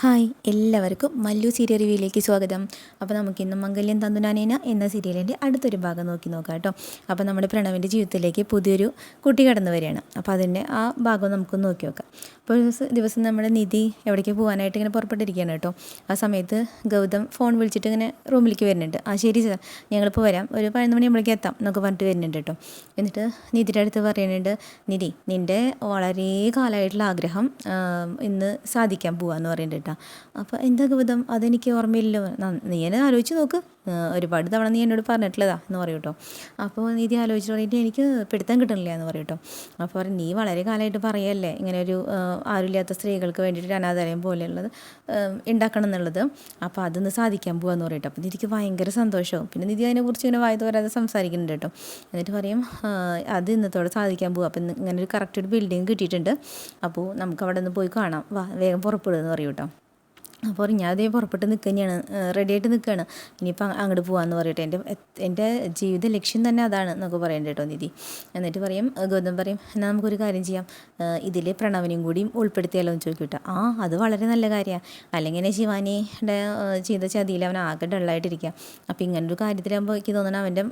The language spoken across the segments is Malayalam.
ഹായ് എല്ലാവർക്കും മല്ലു സീരിയൽ റിവ്യൂയിലേക്ക് സ്വാഗതം. അപ്പോൾ നമുക്ക് ഇന്ന് മംഗല്യം തന്തുനാനേന എന്ന സീരിയലിന്റെ അടുത്തൊരു ഭാഗം നോക്കി നോക്കാം കേട്ടോ. അപ്പോൾ നമ്മുടെ പ്രണവിന്റെ ജീവിതത്തിലേക്ക് പുതിയൊരു കുട്ടി കടന്നു വരികയാണ്. അപ്പോൾ അതിന്റെ ആ ഭാഗം നമുക്ക് നോക്കി നോക്കാം. അപ്പോൾ ഒരു ദിവസം നമ്മുടെ നിധി എവിടേക്ക് പോകാനായിട്ട് ഇങ്ങനെ പുറപ്പെട്ടിരിക്കുകയാണ് കേട്ടോ. ആ സമയത്ത് ഗൗതം ഫോൺ വിളിച്ചിട്ട് ഇങ്ങനെ റൂമിലേക്ക് വരുന്നുണ്ട്. ആ ശരി സാർ ഞങ്ങളിപ്പോൾ വരാം. ഒരു പതിനൊന്ന് മണിയാകുമ്പോഴേക്ക് എത്താം എന്നൊക്കെ പറഞ്ഞിട്ട് വരുന്നുണ്ട് കേട്ടോ. എന്നിട്ട് നിധിയുടെ അടുത്ത് പറയുന്നുണ്ട് നിധി നിന്റെ വളരെ കാലമായിട്ടുള്ള ആഗ്രഹം ഇന്ന് സാധിക്കാൻ പോവാന്ന് പറയുന്നുണ്ട് കേട്ടോ. അപ്പോൾ എന്താ ഗൗതം? അതെനിക്ക് ഓർമ്മയില്ലല്ലോ ന- എന്നെ ആലോചിച്ച് നോക്ക്. ഒരുപാട് തവണ നീ എന്നോട് പറഞ്ഞിട്ടുള്ളതാ എന്ന് പറയും കേട്ടോ അപ്പോൾ നീതി ആലോചിച്ച് പറഞ്ഞിട്ട് എനിക്ക് പിടുത്തം കിട്ടണില്ല എന്ന് പറയും കേട്ടോ അപ്പോൾ പറയും നീ വളരെ കാലമായിട്ട് പറയല്ലേ ഇങ്ങനെ ഒരു ആരുമില്ലാത്ത സ്ത്രീകൾക്ക് വേണ്ടിയിട്ട് അനാഥാലയം പോലെയുള്ളത് ഉണ്ടാക്കണം എന്നുള്ളത്. അപ്പോൾ അതൊന്ന് സാധിക്കാൻ പോകാന്ന് പറയട്ടോ അപ്പോൾ നിധിക്ക് ഭയങ്കര സന്തോഷവും. പിന്നെ നിധി അതിനെക്കുറിച്ച് ഇങ്ങനെ വായു തോരാതെ സംസാരിക്കുന്നുണ്ട് കേട്ടോ എന്നിട്ട് പറയും അത് ഇന്നത്തോടെ സാധിക്കാൻ പോകും അപ്പം ഇങ്ങനെ ഒരു കറക്റ്റ് ഒരു ബിൽഡിംഗ് കിട്ടിയിട്ടുണ്ട്. അപ്പോൾ നമുക്ക് അവിടെ നിന്ന് പോയി കാണാം. വാ വേഗം പുറപ്പെടുമെന്ന് പറയും കേട്ടോ അപ്പോൾ ഞാൻ അതേ പുറപ്പെട്ട് നിൽക്കുകയാണ് തന്നെയാണ് റെഡി ആയിട്ട് നിൽക്കുകയാണ്. ഇനിയിപ്പോൾ അങ്ങോട്ട് പോകാമെന്ന് പറയട്ടെ. എന്റെ എന്റെ ജീവിത ലക്ഷ്യം തന്നെ അതാണ് എന്നൊക്കെ പറയണ്ട കേട്ടോ നിധി. എന്നിട്ട് പറയും ഗൗതം പറയും എന്നാൽ നമുക്കൊരു കാര്യം ചെയ്യാം. ഇതിൽ പ്രണവനെയും കൂടിയും ഉൾപ്പെടുത്തിയാലോ എന്ന് ചോദിക്കും കേട്ടോ. ആ അത് വളരെ നല്ല കാര്യമാണ് അല്ലെങ്കിൽ ശിവാനിയുടെ ചെയ്ത ചതിയിൽ അവൻ ആകെ ഡള്ളായിട്ടിരിക്കുക അപ്പോൾ ഇങ്ങനൊരു കാര്യത്തിലാകുമ്പോൾ എനിക്ക് തോന്നണം അവന്റെ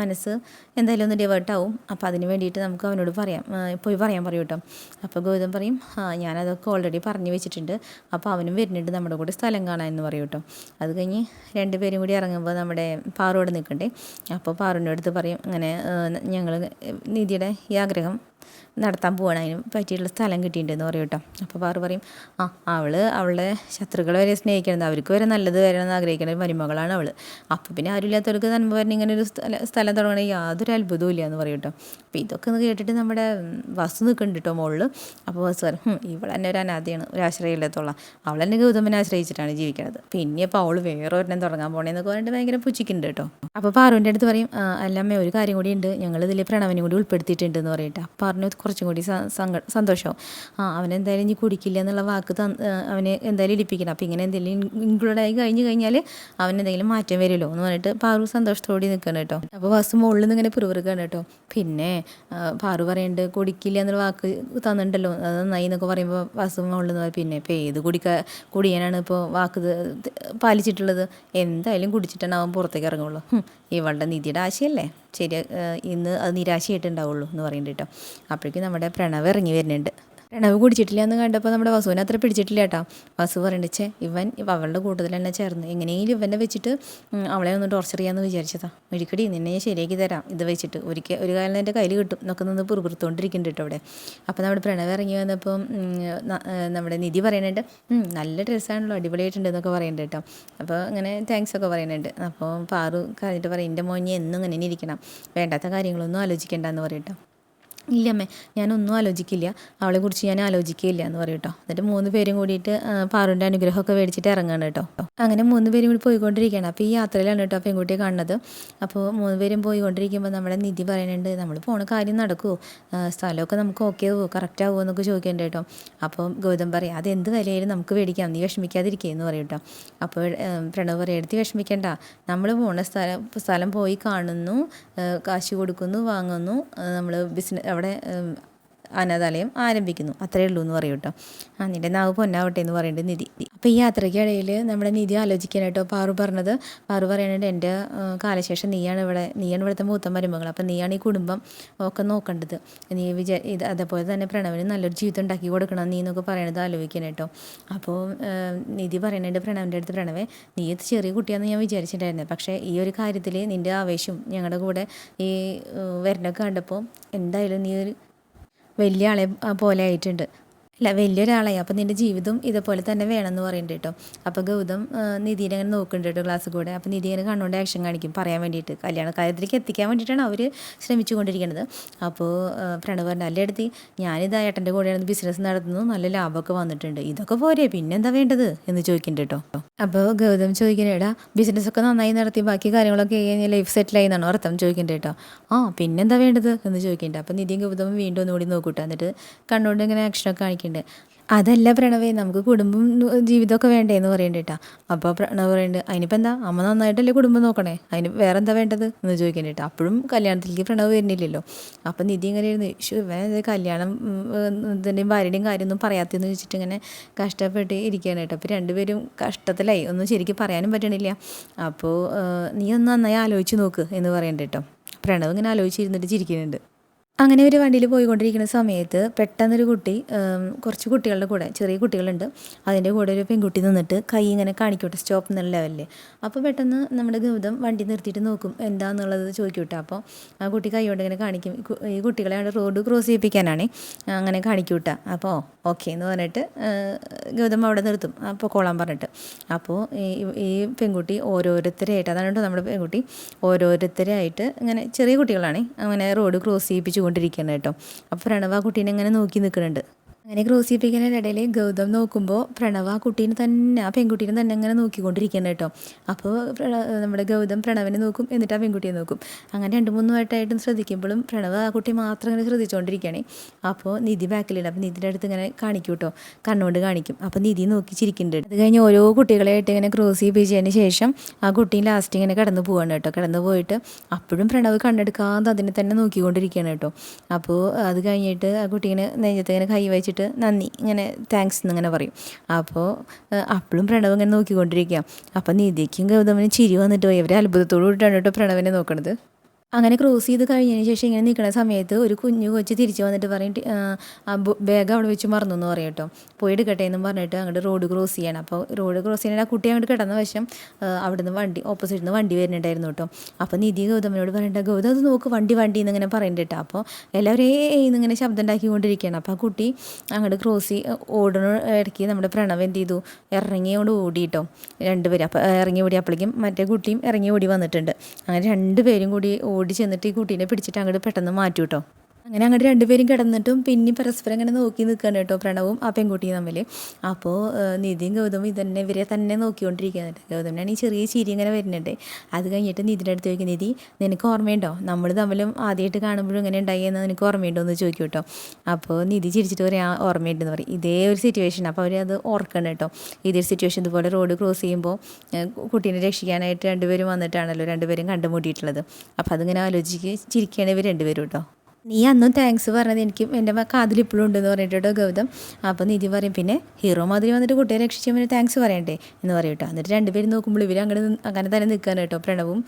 മനസ്സ് എന്തായാലും ഒന്ന് ഡിവേർട്ട് ആവും. അപ്പോൾ അതിന് വേണ്ടിയിട്ട് നമുക്ക് അവനോട് പറയാം പോയി പറയാൻ പറയൂട്ടോ കേട്ടോ. അപ്പോൾ ഗൗതം പറയും ഞാനതൊക്കെ ഓൾറെഡി പറഞ്ഞു വെച്ചിട്ടുണ്ട്. അപ്പോൾ അവനും വരുന്നുണ്ട് നമ്മുടെ കൂടെ സ്ഥലം കാണാൻ എന്ന് പറയും കേട്ടോ. അത് കഴിഞ്ഞ് രണ്ടുപേരും കൂടി ഇറങ്ങുമ്പോൾ നമ്മുടെ പാറോട് നിൽക്കണ്ടേ. അപ്പോൾ പാറുവിന്റെ അടുത്ത് പറയും അങ്ങനെ ഞങ്ങൾ നിധിയുടെ ഈ ആഗ്രഹം നടത്താൻ പോവാണ്. അതിന് പറ്റിയിട്ടുള്ള സ്ഥലം കിട്ടിയിട്ടുണ്ടെന്ന് പറയും കേട്ടോ. അപ്പോൾ പാറു പറയും ആ അവൾ അവളുടെ ശത്രുക്കളെ വരെ സ്നേഹിക്കണത് അവർക്ക് വരെ നല്ലത് വരണമെന്ന് ആഗ്രഹിക്കുന്ന ഒരു മരുമകളാണ് അവൾ അപ്പോൾ പിന്നെ ആരുമില്ലാത്തവർക്ക് നന്മ പറഞ്ഞ് ഇങ്ങനെ ഒരു സ്ഥല സ്ഥലം തുടങ്ങണ യാതൊരു അത്ഭുതവും ഇല്ല എന്ന് പറയും കേട്ടോ. അപ്പോൾ ഇതൊക്കെ ഒന്ന് കേട്ടിട്ട് നമ്മുടെ വസു നിൽക്കുന്നുണ്ട് കേട്ടോ മുകളിൽ അപ്പോൾ വസു പറയും "ഹും, ഇവൾ തന്നെ ഒരു അനാഥയാണ് ഒരു ആശ്രയമില്ലാത്തുള്ള അവൾ തന്നെ ഗൗതമനെ ആശ്രയിച്ചിട്ടാണ് ജീവിക്കുന്നത് പിന്നെ അപ്പോൾ അവൾ വേറെ ഒരെണ്ണം തുടങ്ങാൻ പോണേന്നൊക്കെ പറഞ്ഞിട്ട് ഭയങ്കര പുച്ഛിക്കുന്നുണ്ട് കേട്ടോ. അപ്പോൾ പാറുവിന്റെ അടുത്ത് പറയും അല്ലമ്മ ഒരു കാര്യം കൂടി ഉണ്ട്. ഞങ്ങൾ ഇതിൽ പ്രണവനെ കൂടി ഉൾപ്പെടുത്തിയിട്ടുണ്ട് എന്ന് പറയട്ടെ അപ്പോൾ പറഞ്ഞു കുറച്ചും കൂടി സന്തോഷമാവും ആ അവൻ എന്തായാലും ഇനി കുടിക്കില്ല എന്നുള്ള വാക്ക് അവനെ എന്തായാലും ഇടിപ്പിക്കണം. അപ്പോൾ ഇങ്ങനെ എന്തെങ്കിലും ഇൻക്ലൂഡ് ആയി കഴിഞ്ഞ് കഴിഞ്ഞാൽ അവൻ എന്തെങ്കിലും മാറ്റം വരുമല്ലോ എന്ന് പറഞ്ഞിട്ട് പാറു സന്തോഷത്തോടെ നിൽക്കണം കേട്ടോ. അപ്പോൾ വസ്തു മുകളിൽ നിന്ന് ഇങ്ങനെ പിറുപിറുക്കാണ് കേട്ടോ. പിന്നെ പാറു പറയുന്നുണ്ട് കുടിക്കില്ല എന്നുള്ള വാക്ക് തന്നിട്ടുണ്ടല്ലോ. അത് നന്നായി എന്നൊക്കെ പറയുമ്പോൾ വസ്തു മുകളിൽ നിന്ന് പിന്നെ ഇപ്പോൾ ഏത് കുടിക്ക കുടിയാനാണ് ഇപ്പോൾ വാക്ക് പാലിച്ചിട്ടുള്ളത്? എന്തായാലും കുടിച്ചിട്ടാണ് അവൻ പുറത്തേക്ക് ഇറങ്ങുള്ളൂ. ഇവളുടെ നിധിയുടെ ആശയല്ലേ? ശരി ഇന്ന് അത് നിരാശയായിട്ടുണ്ടാവുള്ളൂ എന്ന് പറയുന്നുണ്ട് കേട്ടോ. അപ്പോഴേക്കും നമ്മുടെ പ്രണവ് ഇറങ്ങി വരുന്നുണ്ട്. പ്രണവ് കുടിച്ചിട്ടില്ല എന്ന് കണ്ടപ്പോൾ നമ്മുടെ വസുവിനെ അത്ര പിടിച്ചിട്ടില്ല കേട്ടോ. വസു പറയുന്നുണ്ട് ചേ ഇവൻ ഇവ അവളുടെ കൂട്ടത്തിൽ തന്നെ ചേർന്ന്. എങ്ങനെയെങ്കിലും ഇവനെ വെച്ചിട്ട് അവളെ ഒന്ന് ടോർച്ചർ ചെയ്യാമെന്ന് വിചാരിച്ചതാ. മെഴുക്കടി നിന്നെ ശരിയാക്കി തരാം. ഇത് വെച്ചിട്ട് ഒരിക്കൽ ഒരു കാലം എന്റെ കയ്യിൽ കിട്ടും. എന്നൊക്കെ നിന്ന് പുറപുറത്തോണ്ടിരിക്കുന്നുണ്ട് കേട്ടോ അവിടെ. അപ്പോൾ നമ്മുടെ പ്രണവ് ഇറങ്ങി വന്നപ്പോൾ നമ്മുടെ നിധി പറയുന്നുണ്ട് "ഉം, നല്ല ഡ്രസ്സാണല്ലോ അടിപൊളിയായിട്ടുണ്ട് എന്നൊക്കെ പറയുന്നുണ്ട് കേട്ടോ. അപ്പോൾ അങ്ങനെ താങ്ക്സ് ഒക്കെ പറയുന്നുണ്ട് അപ്പോൾ പാറു കഴിഞ്ഞിട്ട് പറയും എന്റെ മോനെ എന്നും ഇങ്ങനെ ഇരിക്കണം. വേണ്ടാത്ത കാര്യങ്ങളൊന്നും ആലോചിക്കേണ്ട എന്ന് പറയും കേട്ടോ. ഇല്ലമ്മേ ഞാനൊന്നും ആലോചിക്കില്ല. അവളെക്കുറിച്ച് ഞാൻ ആലോചിക്കുകയില്ല എന്ന് പറയും കേട്ടോ. എന്നിട്ട് മൂന്ന് പേരും കൂടിയിട്ട് പാറുവിന്റെ അനുഗ്രഹമൊക്കെ മേടിച്ചിട്ട് ഇറങ്ങാണ് കേട്ടോ. അങ്ങനെ മൂന്ന് പേരും കൂടി പോയിക്കൊണ്ടിരിക്കുകയാണ്. അപ്പോൾ ഈ യാത്രയിലാണ് കേട്ടോ പെൺകുട്ടിയെ കാണുന്നത്. അപ്പോൾ മൂന്ന് പേരും പോയിക്കൊണ്ടിരിക്കുമ്പോൾ നമ്മുടെ നിധി പറയുന്നുണ്ട് നമ്മൾ പോണ കാര്യം നടക്കുമോ സ്ഥലമൊക്കെ നമുക്ക് ഓക്കെ ആവുമോ കറക്റ്റ് ആവുമോ എന്നൊക്കെ ചോദിക്കേണ്ട കേട്ടോ. അപ്പോൾ ഗൗതം പറയും അത് എന്ത് വിലയായാലും നമുക്ക് മേടിക്കാം നീ വിഷമിക്കാതിരിക്കുക എന്ന് പറയും കേട്ടോ. അപ്പോൾ പ്രണവ് പറയും എടുത്ത് വിഷമിക്കേണ്ട. നമ്മൾ പോണ സ്ഥലം സ്ഥലം പോയി കാണുന്നു കാശ് കൊടുക്കുന്നു വാങ്ങുന്നു നമ്മൾ ബിസിനസ് അവിടെ അനാഥാലയം ആരംഭിക്കുന്നു. അത്രയേ ഉള്ളൂ എന്ന് പറയും കേട്ടോ ആ നിന്റെ നാവ് പൊന്നാവട്ടെ എന്ന് പറയുന്നുണ്ട് നിധി. അപ്പോൾ ഈ യാത്രയ്ക്കിടയിൽ നമ്മുടെ നിധി ആലോചിക്കാനായിട്ടോ പാറു പറഞ്ഞത്? പാറു പറയുന്നുണ്ട് എന്റെ കാലശേഷം നീയാണ് ഇവിടെ നീയാണ് ഇവിടുത്തെ മൂത്ത മരുമകൾ. അപ്പം നീയാണ് ഈ കുടുംബം ഒക്കെ നോക്കേണ്ടത്. നീ വിചാ ഇത് അതേപോലെ തന്നെ പ്രണവിന് നല്ലൊരു ജീവിതം ഉണ്ടാക്കി കൊടുക്കണം നീ എന്നൊക്കെ പറയണത് ആലോചിക്കാനായിട്ടോ. അപ്പോൾ നിധി പറയുന്നുണ്ട് പ്രണവിന്റെ അടുത്ത് പ്രണവേ നീ ഇത് ചെറിയ കുട്ടിയാണെന്ന് ഞാൻ വിചാരിച്ചിട്ടുണ്ടായിരുന്നത് പക്ഷേ ഈ ഒരു കാര്യത്തിൽ നിന്റെ ആവേശം ഞങ്ങളുടെ കൂടെ ഈ വരണൊക്കെ കണ്ടപ്പോൾ എന്തായാലും നീ ഒരു വലിയ ആളെ പോലെ ആയിട്ടുണ്ട്. വലിയൊരാളായി. അപ്പോൾ നിന്റെ ജീവിതം ഇതേപോലെ തന്നെ വേണമെന്ന് പറയുന്നുണ്ട് കേട്ടോ അപ്പോൾ ഗൗതം നിധീനെ അങ്ങനെ നോക്കുന്നുണ്ട് കേട്ടോ ക്ലാസ് കൂടെ. അപ്പോൾ നിധി ഇങ്ങനെ കണ്ണുകൊണ്ട് ആക്ഷൻ കാണിക്കും പറയാൻ വേണ്ടിയിട്ട്. കല്യാണ കാര്യത്തിലേക്ക് എത്തിക്കാൻ വേണ്ടിയിട്ടാണ് അവർ ശ്രമിച്ചുകൊണ്ടിരിക്കുന്നത് അപ്പോൾ പ്രണവ് പറഞ്ഞു അല്ലേ എടുത്തി ഞാനിത് ഏട്ടന്റെ കൂടെയാണ് ബിസിനസ് നടത്തുന്നു നല്ല ലാഭമൊക്കെ വന്നിട്ടുണ്ട്. ഇതൊക്കെ പോരെ പിന്നെന്താ വേണ്ടത്? എന്ന് ചോദിക്കുന്നുണ്ട് കേട്ടോ അപ്പോൾ ഗൗതം ചോദിക്കുന്നത് എടാ ബിസിനസ്സൊക്കെ നന്നായി നടത്തി ബാക്കി കാര്യങ്ങളൊക്കെ ലൈഫ് സെറ്റിലായി എന്നാണ് അർത്ഥം? ചോദിക്കുന്നുണ്ട് കേട്ടോ ആ പിന്നെന്താ വേണ്ടത്? എന്ന് ചോദിക്കുന്നുണ്ട് അപ്പോൾ നിധിയും ഗൗതമും വീണ്ടും ഒന്നുകൂടി നോക്കൂട്ടോ. എന്നിട്ട് കണ്ണുകൊണ്ട് ഇങ്ങനെ ആക്ഷനൊക്കെ കാണിക്കുന്നുണ്ട് ചോദിക്കുന്നുണ്ട് അതല്ല പ്രണവേ നമുക്ക് കുടുംബം ജീവിതമൊക്കെ വേണ്ടേ എന്ന് പറയുന്നുണ്ട് കേട്ടോ അപ്പോൾ പ്രണവ് പറയുന്നുണ്ട് അതിനിപ്പോൾ എന്താ? അമ്മ നന്നായിട്ടല്ലേ കുടുംബം നോക്കണേ? അതിന് വേറെ എന്താ വേണ്ടത്? എന്ന് ചോദിക്കുന്നുണ്ട് കേട്ടോ അപ്പോഴും കല്യാണത്തിലേക്ക് പ്രണവ് വരുന്നില്ലല്ലോ. അപ്പം നിധി ഇങ്ങനെ ഇരുന്ന് ഇവനത് കല്യാണം ഇതിന്റെയും ഭാര്യയുടെയും കാര്യമൊന്നും പറയാത്തതെന്ന് വെച്ചിട്ട് ഇങ്ങനെ കഷ്ടപ്പെട്ട് ഇരിക്കുകയാണ് കേട്ടോ അപ്പോൾ രണ്ടുപേരും കഷ്ടത്തിലായി. ഒന്നും ശരിക്കും പറയാനും പറ്റണില്ല. അപ്പോൾ നീ ഒന്ന് നന്നായി ആലോചിച്ച് നോക്ക് എന്ന് പറയുന്നുണ്ട് കേട്ടോ പ്രണവ് ഇങ്ങനെ ആലോചിച്ചിരുന്നിട്ട് ചിരിക്കുന്നുണ്ട്. അങ്ങനെ ഒരു വണ്ടിയിൽ പോയിക്കൊണ്ടിരിക്കുന്ന സമയത്ത് പെട്ടെന്നൊരു കുട്ടി കുറച്ച് കുട്ടികളുടെ കൂടെ ചെറിയ കുട്ടികളുണ്ട്. അതിന്റെ കൂടെ ഒരു പെൺകുട്ടി നിന്നിട്ട് കൈ ഇങ്ങനെ കാണിക്കോട്ടെ സ്റ്റോപ്പ് എന്നുള്ള ലെവലിൽ അപ്പോൾ പെട്ടെന്ന് നമ്മുടെ ഗൗതം വണ്ടി നിർത്തിയിട്ട് നോക്കും എന്താണെന്നുള്ളത് ചോദിക്കൂട്ടെ അപ്പോൾ ആ കുട്ടി കൈ കൊണ്ട് ഇങ്ങനെ കാണിക്കും ഈ കുട്ടികളെ അവിടെ റോഡ് ക്രോസ് ചെയ്യിപ്പിക്കാനാണ് അങ്ങനെ കാണിക്കൂട്ട അപ്പോൾ ഓക്കെ എന്ന് പറഞ്ഞിട്ട് ഗൗതം അവിടെ നിർത്തും. അപ്പോൾ കോളാൻ പറഞ്ഞിട്ട്. അപ്പോൾ ഈ പെൺകുട്ടി ഓരോരുത്തരായിട്ട് അതാണ് കേട്ടോ നമ്മുടെ പെൺകുട്ടി ഓരോരുത്തരായിട്ട് ഇങ്ങനെ ചെറിയ കുട്ടികളാണ് അങ്ങനെ റോഡ് ക്രോസ് ചെയ്യിപ്പിച്ചു കൊണ്ടിരിക്കുകയാണ് കേട്ടോ. അപ്പോൾ പ്രണവ് ആ കുട്ടീനെ ഇങ്ങനെ നോക്കി നിൽക്കുന്നുണ്ട്. അങ്ങനെ ക്രോസ് ചെയ്യിപ്പിക്കുന്നതിന്റെ ഇടയിൽ ഗൗതം നോക്കുമ്പോൾ പ്രണവ് ആ കുട്ടീനെ തന്നെ ആ പെൺകുട്ടീനെ തന്നെ അങ്ങനെ നോക്കിക്കൊണ്ടിരിക്കുന്നത് കേട്ടോ. അപ്പോൾ നമ്മുടെ ഗൗതം പ്രണവിനെ നോക്കും എന്നിട്ട് ആ പെൺകുട്ടിയെ നോക്കും. അങ്ങനെ രണ്ട് മൂന്ന് വട്ടമായിട്ടും ശ്രദ്ധിക്കുമ്പോഴും പ്രണവ് ആ കുട്ടി മാത്രം ഇങ്ങനെ ശ്രദ്ധിച്ചുകൊണ്ടിരിക്കുകയാണ് അപ്പോൾ നിധി ബാക്കിലുണ്ട്. അപ്പോൾ നിധിയുടെ അടുത്ത് ഇങ്ങനെ കാണിക്കും കേട്ടോ. കണ്ണുകൊണ്ട് കാണിക്കും. അപ്പോൾ നിധി നോക്കി ചിരിക്കുന്നുണ്ട്. അത് കഴിഞ്ഞ് ഓരോ കുട്ടികളായിട്ട് ഇങ്ങനെ ക്രോസ് ചെയ്യിപ്പിച്ചതിന് ശേഷം ആ കുട്ടിയും ലാസ്റ്റ് ഇങ്ങനെ കടന്നു പോവാണ് കേട്ടോ. കടന്നു പോയിട്ട് അപ്പോഴും പ്രണവ് കണ്ണെടുക്കാതെ അതിനെ തന്നെ നോക്കിക്കൊണ്ടിരിക്കുകയാണ് കേട്ടോ. അപ്പോൾ അത് കഴിഞ്ഞിട്ട് ആ കുട്ടി ഇങ്ങനെ നെഞ്ചത്ത് ഇങ്ങനെ കൈ വെച്ചിട്ട് നന്ദി. ഇങ്ങനെ താങ്ക്സ് എന്നിങ്ങനെ പറയും. അപ്പോൾ അപ്പോഴും പ്രണവ് ഇങ്ങനെ നോക്കിക്കൊണ്ടിരിക്കുക അപ്പോൾ നിധിക്കും ഗൗതമിനും ചിരി വന്നിട്ട് പോയി. ഇവരെ അത്ഭുതത്തോടു കൂടിയിട്ടാണ് കേട്ടോ പ്രണവിനെ നോക്കണത്. അങ്ങനെ ക്രോസ് ചെയ്ത് കഴിഞ്ഞതിന് ശേഷം ഇങ്ങനെ നിൽക്കുന്ന സമയത്ത് ഒരു കുഞ്ഞു കൊച്ച് തിരിച്ചു വന്നിട്ട് പറയും "ടി- ആ, ആ ബാഗ് അവിടെ വെച്ച് മറന്നു എന്ന് പറയും കേട്ടോ. പോയി എടുക്കട്ടെ എന്നും പറഞ്ഞിട്ട് അങ്ങോട്ട് റോഡ് ക്രോസ് ചെയ്യണം. അപ്പോൾ റോഡ് ക്രോസ് ചെയ്യണ ആ കുട്ടി അങ്ങോട്ട് കിടന്ന വശം അവിടെ അവിടുന്ന് വണ്ടി ഓപ്പോസിറ്റിൽ നിന്ന് വണ്ടി വരുന്നുണ്ടായിരുന്നു കേട്ടോ. അപ്പോൾ നിധി ഗൗതമിനോട് പറയണ്ട ഗൗതം അത് നോക്ക് വണ്ടി വണ്ടി എന്നിങ്ങനെ പറയുന്നുണ്ട് കേട്ടോ. അപ്പോൾ എല്ലാവരെയും ഇങ്ങനെ ശബ്ദം ഉണ്ടാക്കിക്കൊണ്ടിരിക്കുകയാണ് അപ്പോൾ ആ കുട്ടി അങ്ങോട്ട് ക്രോസ് ഓടണ ഇടയ്ക്ക് നമ്മുടെ പ്രണവ് എന്ത് ചെയ്തു? ഇറങ്ങി കൊണ്ട് ഓടി കേട്ടോ. രണ്ടുപേരും അപ്പോൾ ഇറങ്ങി ഓടി. അപ്പോഴേക്കും മറ്റേ കുട്ടിയും ഇറങ്ങി ഓടി വന്നിട്ടുണ്ട്. അങ്ങനെ രണ്ടുപേരും കൂടി ഓടി ചെന്നിട്ട് ഈ കുട്ടീനെ പിടിച്ചിട്ട് അങ്ങോട്ട് പെട്ടെന്ന് മാറ്റൂ കേട്ടോ അങ്ങനെ അങ്ങോട്ട് രണ്ടുപേരും കിടന്നിട്ടും പിന്നെ പരസ്പരം ഇങ്ങനെ നോക്കി നിൽക്കുകയാണ് കേട്ടോ പ്രണവും ആ പെൺകുട്ടിയും തമ്മിൽ. അപ്പോൾ നിധിയും ഗൗതമും ഇതന്നെ ഇവരെ തന്നെ നോക്കിക്കൊണ്ടിരിക്കുന്നുണ്ട് ഗൗതമിനാണ് ഈ ചെറിയ ചിരി ഇങ്ങനെ വരുന്നുണ്ട്. അത് കഴിഞ്ഞിട്ട് നിധിന്റെ അടുത്ത് ചോദിക്കും നിധി നിനക്ക് ഓർമ്മയുണ്ടോ? നമ്മൾ തമ്മിലും ആദ്യമായിട്ട് കാണുമ്പോഴും ഇങ്ങനെ ഉണ്ടായി എന്ന് നിനക്ക് ഓർമ്മയുണ്ടോ? എന്ന് ചോദിക്കും കേട്ടോ. അപ്പോൾ നിധി ചിരിച്ചിട്ട് പറയും ആ ഓർമ്മയുണ്ടെന്ന് പറയും. ഇതേ ഒരു സിറ്റുവേഷൻ അപ്പോൾ അവർ അത് ഓർക്കണം കേട്ടോ. ഇതേ സിറ്റുവേഷൻ ഇതുപോലെ റോഡ് ക്രോസ് ചെയ്യുമ്പോൾ കുട്ടീനെ രക്ഷിക്കാനായിട്ട് രണ്ടുപേരും വന്നിട്ടാണല്ലോ രണ്ടുപേരും കണ്ടുമുട്ടിയിട്ടുള്ളത്. അപ്പോൾ അതിങ്ങനെ ആലോചിച്ച് ചിരിക്കുകയാണ് ഇവർ രണ്ടുപേരും കേട്ടോ. നീ അന്നും താങ്ക്സ് പറഞ്ഞത് എനിക്ക് എന്റെ കാതിൽ ഇപ്പോഴും ഉണ്ടെന്ന് പറഞ്ഞിട്ടോ ഗൗതം. അപ്പോൾ നിധി പറയും പിന്നെ ഹീറോ മാതിരി വന്നിട്ട് കുട്ടിയെ രക്ഷിച്ചവന് താങ്ക്സ് പറയണ്ടേ? എന്ന് പറയും കേട്ടോ. എന്നിട്ട് രണ്ടുപേരും നോക്കുമ്പോൾ ഇവർ അങ്ങനെ അങ്ങനെ തന്നെ നിൽക്കാൻ കേട്ടോ പ്രണവും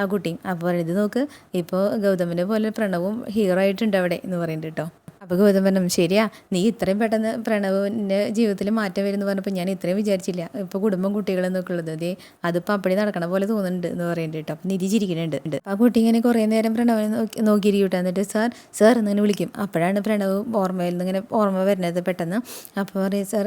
ആ കുട്ടിയും. അപ്പോൾ ഇത് നോക്ക് ഇപ്പോൾ ഗൗതമിനെ പോലെ പ്രണവും ഹീറോ ആയിട്ടുണ്ട് അവിടെ എന്ന് പറയുന്നുണ്ട് കേട്ടോ. അപ്പോൾ ശരിയാ നീ ഇത്രയും പെട്ടെന്ന് പ്രണവിന്റെ ജീവിതത്തിൽ മാറ്റം വരുമെന്ന് പറഞ്ഞപ്പോൾ ഞാൻ ഇത്രയും വിചാരിച്ചില്ല. ഇപ്പോൾ കുടുംബം കുട്ടികളെന്നൊക്കെ ഉള്ളത്. അതെ അതിപ്പോൾ അപ്പടി നടക്കണ പോലെ തോന്നുന്നുണ്ട് എന്ന് പറയുന്നുണ്ട് കേട്ടോ. അപ്പം നിധി ചിരിക്കുന്നുണ്ട് ആ കുട്ടി ഇങ്ങനെ കുറേ നേരം പ്രണവിനെ നോക്കി നോക്കിയിരിക്കട്ടെ എന്നിട്ട് സാർ സാർ എന്നിങ്ങനെ വിളിക്കും. അപ്പോഴാണ് പ്രണവ് ഓർമ്മയിൽ നിന്ന് ഇങ്ങനെ ഓർമ്മ വരുന്നത് പെട്ടെന്ന്. അപ്പോൾ പറയും സാർ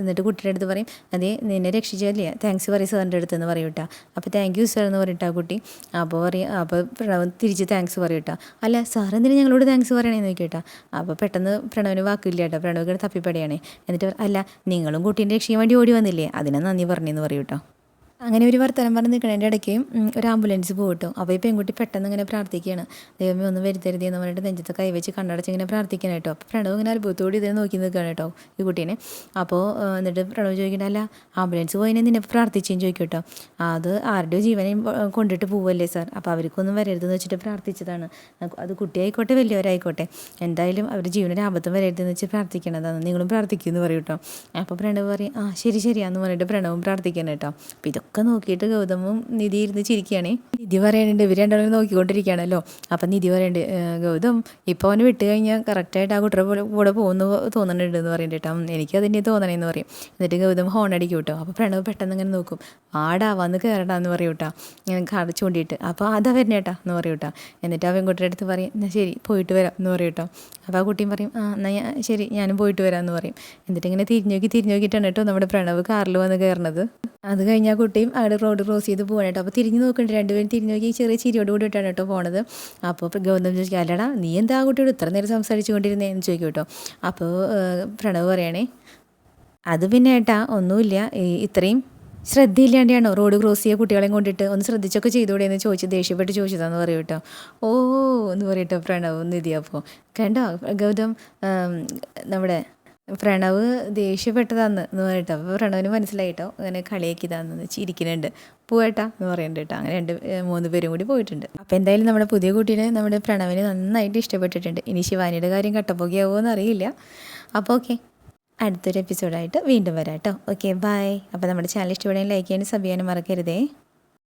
എന്നിട്ട് കുട്ടിയുടെ അടുത്ത് പറയും അതെ നിന്നെ രക്ഷിച്ചല്ലേ താങ്ക്സ് പറയും സാറിന്റെ അടുത്ത് എന്ന് പറയും കേട്ടോ. അപ്പോൾ താങ്ക് യു സാർ എന്ന് പറയട്ടെ കുട്ടി അപ്പോൾ പറയും അപ്പോൾ പ്രണവ് തിരിച്ച് താങ്ക്സ് പറയും കേട്ടോ. അല്ല സാർ എന്തിനാണ് ഞങ്ങളോട് താങ്ക്സ് പറയണേന്ന് നോക്കിയിട്ടാ അപ്പോൾ പെട്ടെന്ന് പ്രണവിന് വാക്കില്ല കേട്ടോ. പ്രണവ് തപ്പിപ്പടിയാണ്. എന്നിട്ട് അല്ല നിങ്ങളും കുട്ടീന്റെ രക്ഷിക്കാൻ വേണ്ടി ഓടി വന്നില്ലേ? അതിനെ നന്ദി പറഞ്ഞെന്ന് പറയും കേട്ടോ. അങ്ങനെ ഒരു വർത്തമാനം പറഞ്ഞ് നിൽക്കണതിന്റെ ഇടയ്ക്ക് ഒരു ആംബുലൻസ് പോകും അപ്പോൾ ഈ പെൺകുട്ടി പെട്ടെന്ന് ഇങ്ങനെ പ്രാർത്ഥിക്കുകയാണ് ദൈവമേ ഒന്ന് വരുത്തരുത് എന്ന് പറഞ്ഞിട്ട് നെഞ്ചത്ത് കൈവച്ച് കണ്ണടച്ച് ഇങ്ങനെ പ്രാർത്ഥിക്കണം കേട്ടോ. അപ്പോൾ പ്രണവ് ഇങ്ങനെ അത്ഭുതത്തോടെ ഇതിനെ നോക്കി നിൽക്കുകയാണ് കേട്ടോ ഈ കുട്ടീനെ. അപ്പോൾ എന്നിട്ട് പ്രണവ് ചോദിക്കണ്ട അല്ല ആംബുലൻസ് പോയിനെ നിന്നെ പ്രാർത്ഥിച്ചേന്ന് ചോദിക്കും കേട്ടോ. അത് ആരുടെയോ ജീവനെയും കൊണ്ടിട്ട് പോവല്ലേ സാർ? അപ്പോൾ അവർക്കൊന്നും വരരുതെന്ന് വെച്ചിട്ട് പ്രാർത്ഥിച്ചതാണ്. അത് കുട്ടിയായിക്കോട്ടെ വലിയവരായിക്കോട്ടെ. എന്തായാലും അവരുടെ ജീവനൊരു ആപത്തും വരരുതെന്ന് വെച്ച് പ്രാർത്ഥിക്കണതാണ്. നിങ്ങളും പ്രാർത്ഥിക്കുമെന്ന് പറയും കേട്ടോ. അപ്പോൾ പ്രണവ് പറയും ആ ശരി ശരിയാന്ന് പറഞ്ഞിട്ട് പ്രണവും പ്രാർത്ഥിക്കണം കേട്ടോ. അപ്പോൾ ഇതൊക്കെ നോക്കിയിട്ട് ഗൗതമും നിധി ഇരുന്ന് ചിരിക്കുകയാണേ. നിധി പറയുന്നുണ്ട് ഇവർ രണ്ടാളും നോക്കിക്കൊണ്ടിരിക്കുകയാണല്ലോ. അപ്പം നിധി പറയുന്നുണ്ട് ഗൗതം ഇപ്പോൾ അവന് വിട്ട് കഴിഞ്ഞാൽ കറക്റ്റായിട്ട് ആ കുട്ടിയുടെ പോലെ കൂടെ പോകുന്നു തോന്നുന്നുണ്ട് എന്ന് പറയുന്നുണ്ട് കേട്ടോ എനിക്ക് അതിന്റെ തോന്നണേന്ന് പറയും. എന്നിട്ട് ഗൗതം ഹോൺ അടിക്കും കേട്ടോ. അപ്പോൾ പ്രണവ് പെട്ടെന്ന് ഇങ്ങനെ നോക്കും ആടാ വന്ന് കയറടാ എന്ന് പറയും കേട്ടോ. ഇങ്ങനെ കടച്ചു കൊണ്ടിട്ട് അപ്പോൾ അതാ വരുന്നേട്ടാ എന്ന് പറയും കേട്ടോ. എന്നിട്ട് ആ പെൺകുട്ടിയുടെ അടുത്ത് പറയും എന്നാൽ ശരി പോയിട്ട് വരാം എന്ന് പറയും കേട്ടോ. അപ്പോൾ ആ കുട്ടിയും പറയും ആ എന്നാൽ ശരി ഞാനും പോയിട്ട് വരാം എന്ന് പറയും. എന്നിട്ട് ഇങ്ങനെ തിരിഞ്ഞു നോക്കി തിരിഞ്ഞു കേട്ടോ നമ്മുടെ പ്രണവ് കാറിൽ വന്ന് കയറുന്നത് അത് കഴിഞ്ഞാൽ കുട്ടിയും അവിടെ റോഡ് ക്രോസ് ചെയ്ത് പോകണം കേട്ടോ. അപ്പോൾ തിരിഞ്ഞ് നോക്കുന്നുണ്ട് രണ്ടുപേരും തിരിഞ്ഞ് നോക്കി ചെറിയ ചിരിയോട് കൂടിയിട്ടാണ് കേട്ടോ പോണത്. അപ്പോൾ ഗൗതം ചോദിക്കും അല്ലടാ നീ എന്താ കുട്ടിയോട് ഇത്ര നേരം സംസാരിച്ചു കൊണ്ടിരുന്നേന്ന് ചോദിക്കും കേട്ടോ. അപ്പോൾ പ്രണവ് പറയണേ അത് പിന്നെ ഏട്ടാ ഒന്നുമില്ല. ഇത്രയും ശ്രദ്ധയില്ലാണ്ടാണോ റോഡ് ക്രോസ് ചെയ്യുക കുട്ടികളെയും കൊണ്ടിട്ട്? ഒന്ന് ശ്രദ്ധിച്ചൊക്കെ ചെയ്തുകൂടെ എന്ന് ചോദിച്ച് ദേഷ്യപ്പെട്ട് ചോദിച്ചതാന്ന് പറയും കേട്ടോ. ഓ എന്ന് പറയട്ടോ പ്രണവ് നിധി അപ്പോൾ കണ്ടോ ഗൗതം നമ്മുടെ പ്രണവ് ദേഷ്യപ്പെട്ടതാന്ന് എന്ന് പറഞ്ഞിട്ടോ അപ്പോൾ പ്രണവിന് മനസ്സിലായിട്ടോ? അങ്ങനെ കളിയാക്കിയതാന്ന് ചിരിക്കുന്നുണ്ട് പോവേട്ടാ എന്ന് പറയുന്നുണ്ട് കേട്ടോ. അങ്ങനെ രണ്ട് മൂന്ന് പേരും കൂടി പോയിട്ടുണ്ട്. അപ്പോൾ എന്തായാലും നമ്മുടെ പുതിയ കുട്ടീനെ നമ്മുടെ പ്രണവിന് നന്നായിട്ട് ഇഷ്ടപ്പെട്ടിട്ടുണ്ട്. ഇനി ശിവാനിയുടെ കാര്യം കട്ടപ്പോക്കിയാവോ എന്ന് അറിയില്ല അപ്പോൾ ഓക്കെ. അടുത്തൊരു എപ്പിസോഡായിട്ട് വീണ്ടും വരാം കേട്ടോ ഓക്കെ ബൈ. അപ്പോൾ നമ്മുടെ ചാനൽ ഇഷ്ടപ്പെടുകയും ലൈക്ക് ചെയ്യാനും സബ് ചെയ്യാനും മറക്കരുതേ.